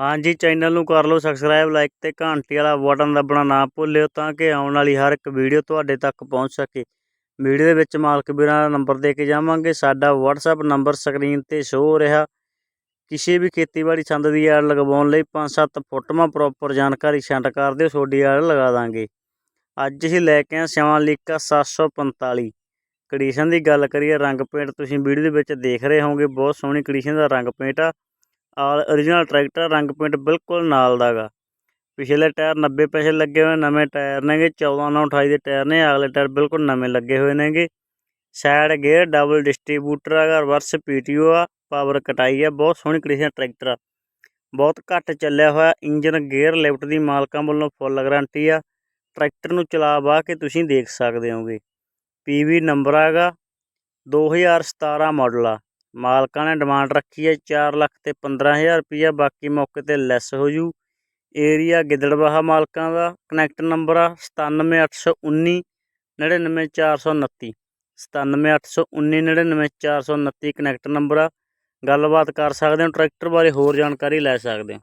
ਹਾਂਜੀ ਚੈਨਲ ਨੂੰ ਕਰ ਲਓ ਸਬਸਕ੍ਰਾਈਬ ਲਾਈਕ ਤੇ ਘੰਟੀ ਵਾਲਾ ਬਟਨ ਦੱਬਣਾ ਨਾ ਭੁੱਲਿਓ ਤਾਂ ਕਿ ਆਉਣ ਵਾਲੀ ਹਰ ਇੱਕ ਵੀਡੀਓ ਤੁਹਾਡੇ ਤੱਕ ਪਹੁੰਚ ਸਕੇ। ਵੀਡੀਓ ਦੇ ਵਿੱਚ ਮਾਲਕ ਵੀਰਾਂ ਦਾ ਨੰਬਰ ਦੇ ਕੇ ਜਾਵਾਂਗੇ। ਸਾਡਾ WhatsApp ਨੰਬਰ ਸਕਰੀਨ ਤੇ ਸ਼ੋ ਹੋ ਰਿਹਾ। ਕਿਸੇ ਵੀ ਖੇਤੀਬਾੜੀ ਸੰਦ ਦੀ ਐਡ ਲਗਵਾਉਣ ਲਈ 5-7 ਫੋਟੋਆਂ ਪ੍ਰੋਪਰ ਜਾਣਕਾਰੀ ਸੈਂਡ ਕਰ ਦਿਓ, ਤੁਹਾਡੀ ਐਡ ਲਗਾ ਦਾਂਗੇ। ਅੱਜ ਅਸੀਂ ਲੈ ਕੇ ਆਏ ਸ਼ਿਵਾਲਿਕਾ 745 ਕੰਡੀਸ਼ਨ ਦੀ ਗੱਲ ਕਰੀਏ, ਰੰਗ ਪੇਂਟ ਤੁਸੀਂ ਵੀਡੀਓ ਦੇ ਵਿੱਚ ਦੇਖ ਰਹੇ ਹੋਵੋਗੇ। ਬਹੁਤ ਸੋਹਣੀ ਕੰਡੀਸ਼ਨ ਦਾ ਰੰਗ ਪੇਂਟ ਆ। ਆਲ origignal ਟਰੈਕਟਰ ਰੰਗ ਪੇਂਟ ਬਿਲਕੁਲ ਨਾਲ ਦਾਗਾ ਪਿਛਲੇ ਟਾਇਰ 90 ਪੈਸੇ ਲੱਗੇ ਹੋਏ, ਨਵੇਂ ਟਾਇਰ ਨੇਗੇ 14 9 28 ਦੇ ਟਾਇਰ ਨੇ, ਅਗਲੇ ਟਾਇਰ ਬਿਲਕੁਲ ਨਵੇਂ ਲੱਗੇ ਹੋਏ ਨੇਗੇ। ਸਾਈਡ ਗੇਅਰ ਡਬਲ ਡਿਸਟ੍ਰੀਬਿਊਟਰ ਹੈਗਾ ਰਿਵਰਸ ਪੀਟੀਓ ਆ ਪਾਵਰ ਕਟਾਈ ਆ, ਬਹੁਤ ਸੋਹਣੀ ਕੰਡੀਸ਼ਨ ਟਰੈਕਟਰ ਆ। ਬਹੁਤ ਘੱਟ ਚੱਲਿਆ ਹੋਇਆ ਇੰਜਨ ਗੇਅਰ ਲਿਫਟ ਦੀ ਮਾਲਕਾਂ ਵੱਲੋਂ ਫੁੱਲ ਗਾਰੰਟੀ ਆ। ਟਰੈਕਟਰ ਨੂੰ ਚਲਾ ਬਾ ਕੇ ਤੁਸੀਂ ਦੇਖ ਸਕਦੇ ਹੋਗੇ। ਪੀਵੀ ਨੰਬਰ ਹੈਗਾ 2017 ਮਾਡਲ ਆ। ਮਾਲਕਾਂ ਨੇ ਡਿਮਾਂਡ ਰੱਖੀ ਹੈ 4 ਲੱਖ ਤੇ 15000 ਰੁਪਈਆ, ਬਾਕੀ ਮੌਕੇ ਤੇ ਲੈਸ ਹੋ ਜੂ। ਏਰੀਆ ਗਿੱਦੜਬਾਹਾ ਮਾਲਕਾਂ ਦਾ, ਕਨੈਕਟ ਨੰਬਰ ਆ 97819 99429 97819 99429 ਕਨੈਕਟ ਨੰਬਰ ਆ। ਗੱਲਬਾਤ ਕਰ ਸਕਦੇ ਹੋ, ਟਰੈਕਟਰ ਬਾਰੇ ਹੋਰ ਜਾਣਕਾਰੀ ਲੈ ਸਕਦੇ ਹੋ।